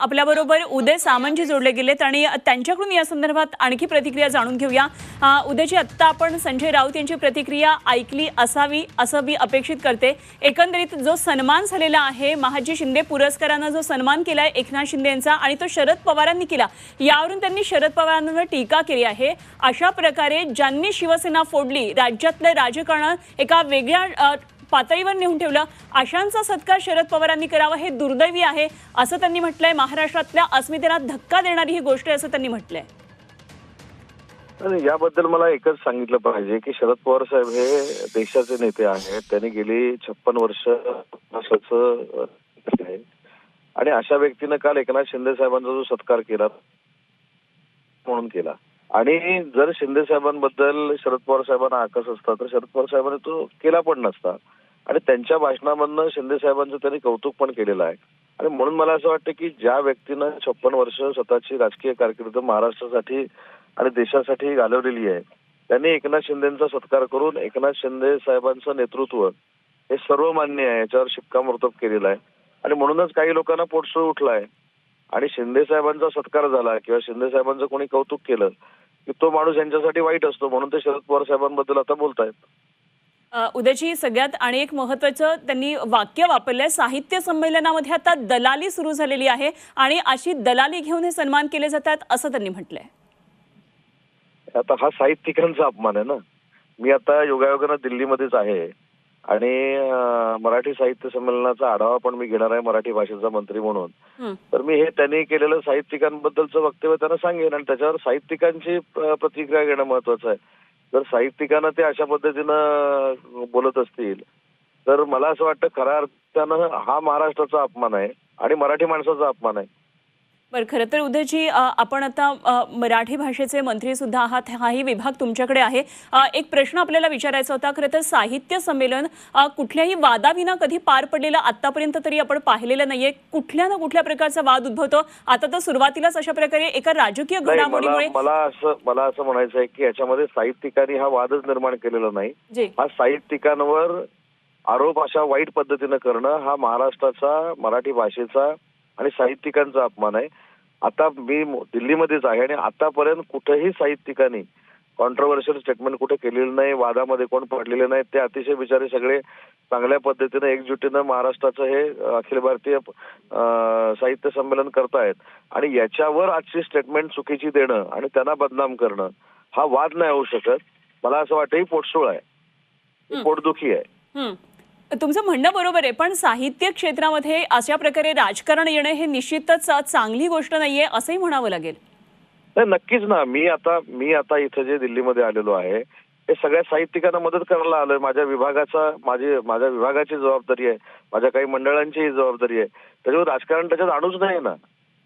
आपल्याबरोबर उदय सामंतजी जोडले गेलेत आणि त्यांच्याकडून या संदर्भात आणखी प्रतिक्रिया जाणून घेऊया. उद्याची उदयजी आत्ता आपण संजय राऊत यांची प्रतिक्रिया ऐकली असावी असं मी अपेक्षित करते. एकंदरीत जो सन्मान झालेला आहे महाजी शिंदे पुरस्कारानं जो सन्मान केला आहे एकनाथ शिंदे यांचा आणि तो शरद पवारांनी केला यावरून त्यांनी शरद पवारांवर टीका केली आहे. अशा प्रकारे ज्यांनी शिवसेना फोडली राज्यातलं राजकारण एका वेगळ्या पातळीवर नेऊन ठेवलं. अशांचा सत्कार शरद पवारांनी करावा हे दुर्दैवी आहे असं त्यांनी म्हटलंय. महाराष्ट्रातल्या अस्मितेला धक्का देणारी ही गोष्ट आहे असं त्यांनी म्हटलंय. आणि याबद्दल मला एकच सांगितलं पाहिजे की शरद पवार साहेब हे देशाचे नेते आहेत. त्यांनी गेली छप्पन वर्ष आहे. आणि अशा व्यक्तीनं काल एकनाथ शिंदे साहेबांचा जो सत्कार केला म्हणून केला. आणि जर शिंदे साहेबांबद्दल शरद पवार साहेबांना आकस असता तर शरद पवार साहेबांनी तो केला पण नसता. आणि त्यांच्या भाषणामधनं शिंदे साहेबांचं त्यांनी कौतुक पण केलेलं आहे. आणि म्हणून मला असं वाटतं की ज्या व्यक्तीनं छप्पन वर्ष स्वतःची राजकीय कारकीर्द महाराष्ट्रासाठी आणि देशासाठी घालवलेली आहे त्यांनी एकनाथ शिंदेचा सत्कार करून एकनाथ शिंदे साहेबांचं नेतृत्व हे सर्वमान्य आहे याच्यावर शिक्कामोर्तब केलेलं आहे. आणि म्हणूनच काही लोकांना पोटसूळ उठलाय आणि शिंदे साहेबांचा सत्कार झाला किंवा शिंदे साहेबांचं कोणी कौतुक केलं की तो माणूस यांच्यासाठी वाईट असतो म्हणून ते शरद पवार साहेबांबद्दल आता बोलतायत. अ, उदयजी सगळ्यात आणि एक महत्वाचं त्यांनी वाक्य वापरलंय. साहित्य संमेलनामध्ये आता दलाली सुरू झालेली आहे आणि अशी दलाली घेऊन हे सन्मान केले जातात असं त्यांनी म्हटलंय. आता हा साहित्यिकांचा अपमान आहे ना. मी आता योगायोगानं दिल्लीमध्येच आहे आणि मराठी साहित्य संमेलनाचा आढावा पण मी घेणार आहे मराठी भाषेचा मंत्री म्हणून. तर मी हे त्यांनी केलेलं साहित्यिकांबद्दलचं वक्तव्य त्यांना सांगेन आणि त्याच्यावर साहित्यिकांची प्रतिक्रिया घेणं महत्वाचं आहे. जर साहित्यिकांना ते अशा पद्धतीनं बोलत असतील तर मला असं वाटतं खऱ्या अर्थानं हा महाराष्ट्राचा अपमान आहे आणि मराठी माणसाचा अपमान आहे. बरं खरं तर उदयजी आपण आता मराठी भाषेचे मंत्री सुद्धा आहात हाही विभाग तुमच्याकडे आहे. एक प्रश्न आपल्याला विचारायचा होता खरं तर साहित्य संमेलन कुठल्याही वादाविना कधी पार पडलेलं आतापर्यंत तरी आपण पाहिलेलं नाहीये. कुठल्या ना कुठल्या प्रकारचा वाद उद्भवतो. आता तर सुरुवातीलाच अशा प्रकारे एका राजकीय घडामोडीमुळे मला असं मला असं म्हणायचं आहे की याच्यामध्ये साहित्यिकांनी हा वादच निर्माण केलेला नाही. हा साहित्यिकांवर आरोप अशा वाईट पद्धतीनं करणं हा महाराष्ट्राचा मराठी भाषेचा आणि साहित्यिकांचा अपमान आहे. आता मी दिल्लीमध्येच आहे आणि आतापर्यंत कुठेही साहित्यिकांनी कॉन्ट्रोवर्शियल स्टेटमेंट कुठे केलेलं नाही वादामध्ये कोण पडलेले नाही ते अतिशय बिचारे सगळे चांगल्या पद्धतीनं एकजुटीनं महाराष्ट्राचं हे अखिल भारतीय साहित्य संमेलन करतायत. आणि याच्यावर आजची स्टेटमेंट चुकीची देणं आणि त्यांना बदनाम करणं हा वाद नाही होऊ शकत. मला असं वाटतं ही पोटसूळ आहे. पोटदुखी आहे. तुमचं म्हणणं बरोबर आहे पण साहित्य क्षेत्रामध्ये अशा प्रकारे राजकारण येणं हे निश्चितच चांगली गोष्ट नाहीये असंही म्हणावं लागेल. नाही नक्कीच ना. मी आता मी आता इथं जे दिल्लीमध्ये आलेलो आहे हे सगळ्या साहित्यिकांना मदत करायला आलोय. माझ्या विभागाचा माझी माझ्या विभागाची जबाबदारी आहे. माझ्या काही मंडळांची जबाबदारी आहे. त्याच्यावर राजकारण त्याच्यात आणूच नाही ना.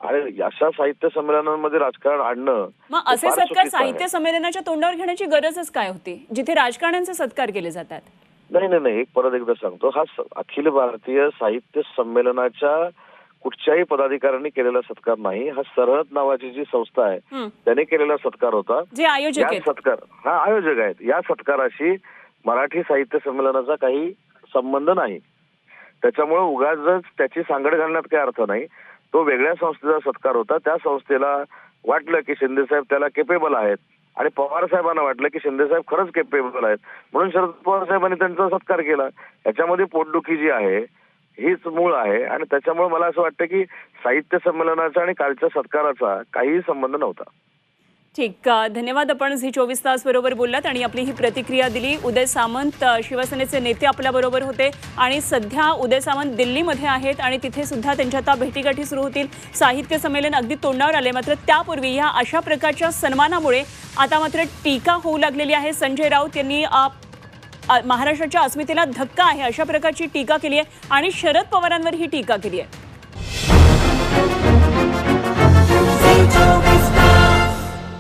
आणि अशा साहित्य संमेलनांमध्ये राजकारण आणणं मग असे सत्कार. साहित्य संमेलनाच्या तोंडावर घेण्याची गरजच काय होती जिथे राजकारण्यांचे सत्कार केले जातात? नाही नाही नाही. एक परत एकदा सांगतो. हा अखिल भारतीय साहित्य संमेलनाच्या कुठच्याही पदाधिकाऱ्यांनी केलेला सत्कार नाही. हा सरहद नावाची जी संस्था आहे. त्याने केलेला सत्कार होता. या सत्कार हा आयोजक आहेत. या सत्काराशी मराठी साहित्य संमेलनाचा काही संबंध नाही. त्याच्यामुळे उगाच त्याची सांगड घालण्यात काही अर्थ नाही. तो वेगळ्या संस्थेचा सत्कार होता. त्या संस्थेला वाटलं की शिंदे साहेब त्याला केपेबल आहेत. आणि पवार साहेबांना वाटलं की शिंदे साहेब खरंच केपेबल आहेत. म्हणून शरद पवार साहेबांनी त्यांचा सत्कार केला. याच्यामध्ये पोटदुखी जी आहे हीच मूळ आहे. आणि त्याच्यामुळे मला असं वाटतं की साहित्य संमेलनाचा आणि कालच्या सत्काराचा काहीही संबंध नव्हता. ठीक धन्यवाद. आपण झी चोवीस तास बरोबर बोललात आणि आपली ही प्रतिक्रिया दिली. उदय सामंत शिवसेनेचे नेते आपल्याबरोबर होते आणि सध्या उदय सामंत दिल्लीमध्ये आहेत आणि तिथे सुद्धा त्यांच्या आता भेटीगाठी सुरू होतील. साहित्य संमेलन अगदी तोंडावर आले मात्र त्यापूर्वी ह्या अशा प्रकारच्या सन्मानामुळे आता मात्र टीका होऊ लागलेली आहे. संजय राऊत यांनी महाराष्ट्राच्या अस्मितेला धक्का आहे अशा प्रकारची टीका केली आहे आणि शरद पवारांवर ही टीका केली आहे.